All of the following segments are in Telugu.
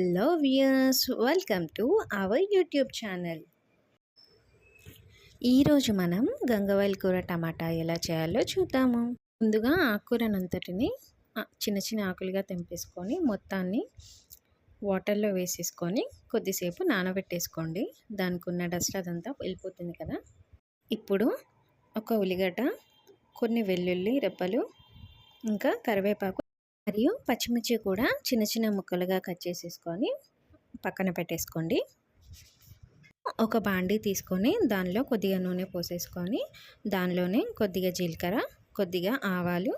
Hello viewers welcome to our YouTube channel ఈరోజు మనం గంగవాయల కూర టమాటా ఎలా చేయాలో చూద్దాము. ముందుగా ఆకుకూరనంతటిని అంతటిని చిన్న చిన్న ఆకులుగా తెంపేసుకొని మొత్తాన్ని వాటర్లో వేసేసుకొని కొద్దిసేపు నానబెట్టేసుకోండి. దానికి ఉన్న డస్ట్ అదంతా వెళ్ళిపోతుంది కదా. ఇప్పుడు ఒక ఉల్లిగడ్డ కొన్ని వెల్లుల్లి రెప్పలు ఇంకా కరివేపాకు మరియు పచ్చిమిర్చి కూడా చిన్న చిన్న ముక్కలుగా కట్ చేసేసుకొని పక్కన పెట్టేసుకోండి. ఒక బాండీ తీసుకొని దానిలో కొద్దిగా నూనె పోసేసుకొని దానిలోనే కొద్దిగా జీలకర్ర కొద్దిగా ఆవాలు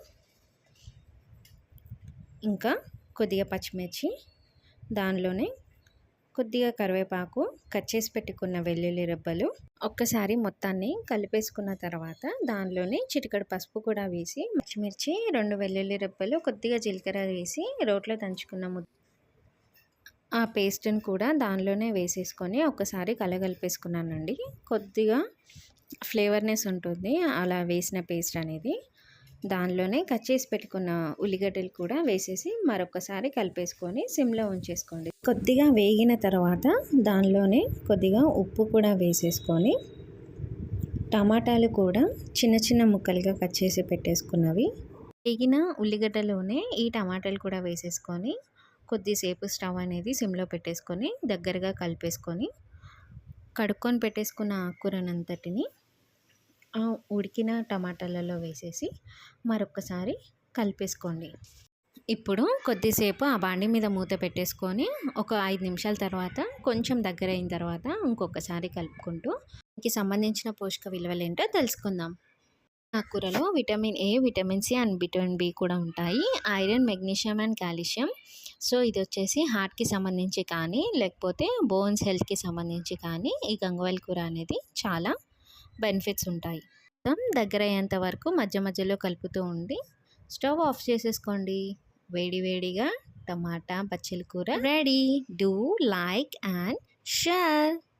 ఇంకా కొద్దిగా పచ్చిమిర్చి దానిలోనే కొద్దిగా కరివేపాకు కట్ చేసి పెట్టుకున్న వెల్లుల్లి రెబ్బలు ఒక్కసారి మొత్తాన్ని కలిపేసుకున్న తర్వాత దానిలోనే చిటికడు పసుపు కూడా వేసి పచ్చిమిర్చి రెండు వెల్లుల్లి రెబ్బలు కొద్దిగా జీలకర్ర వేసి రోట్లో దంచుకున్న ముద్ద ఆ పేస్ట్ని కూడా దానిలోనే వేసేసుకొని ఒకసారి కలగలిపేసుకున్నానండి. కొద్దిగా ఫ్లేవర్నెస్ ఉంటుంది. అలా వేసిన పేస్ట్ అనేది దానిలోనే కట్ చేసి పెట్టుకున్న ఉల్లిగడ్డలు కూడా వేసేసి మరొకసారి కలిపేసుకొని సిమ్లో ఉంచేసుకోండి. కొద్దిగా వేగిన తర్వాత దానిలోనే కొద్దిగా ఉప్పు కూడా వేసేసుకొని టమాటాలు కూడా చిన్న చిన్న ముక్కలుగా కట్ చేసి పెట్టేసుకున్నవి. వేగిన ఉల్లిగడ్డలోనే ఈ టమాటాలు కూడా వేసేసుకొని కొద్దిసేపు స్టవ్ అనేది సిమ్లో పెట్టేసుకొని దగ్గరగా కలిపేసుకొని కడుక్కొని పెట్టేసుకున్న ఆకురనంతటిని ఆ ఉడికిన టమాటాలలో వేసేసి మరొకసారి కలిపేసుకోండి. ఇప్పుడు కొద్దిసేపు ఆ బాండి మీద మూత పెట్టేసుకొని ఒక ఐదు నిమిషాల తర్వాత కొంచెం దగ్గర అయిన తర్వాత ఇంకొకసారి కలుపుకుంటూ దీనికి సంబంధించిన పోషక విలువలు ఏంటో తెలుసుకుందాం. ఆకుకూరలో vitamin A vitamin C and vitamin B కూడా ఉంటాయి. Iron magnesium and calcium. So ఇది వచ్చేసి హార్ట్కి సంబంధించి కానీ లేకపోతే బోన్స్ హెల్త్కి సంబంధించి కానీ ఈ గంగవాయిల కూర అనేది చాలా బెనిఫిట్స్ ఉంటాయి. మొత్తం దగ్గర అయ్యేంత వరకు మధ్య మధ్యలో కలుపుతూ ఉండి స్టవ్ ఆఫ్ చేసేసుకోండి. వేడి వేడిగా టమాటా పచ్చిల కూర ready. Do like and share.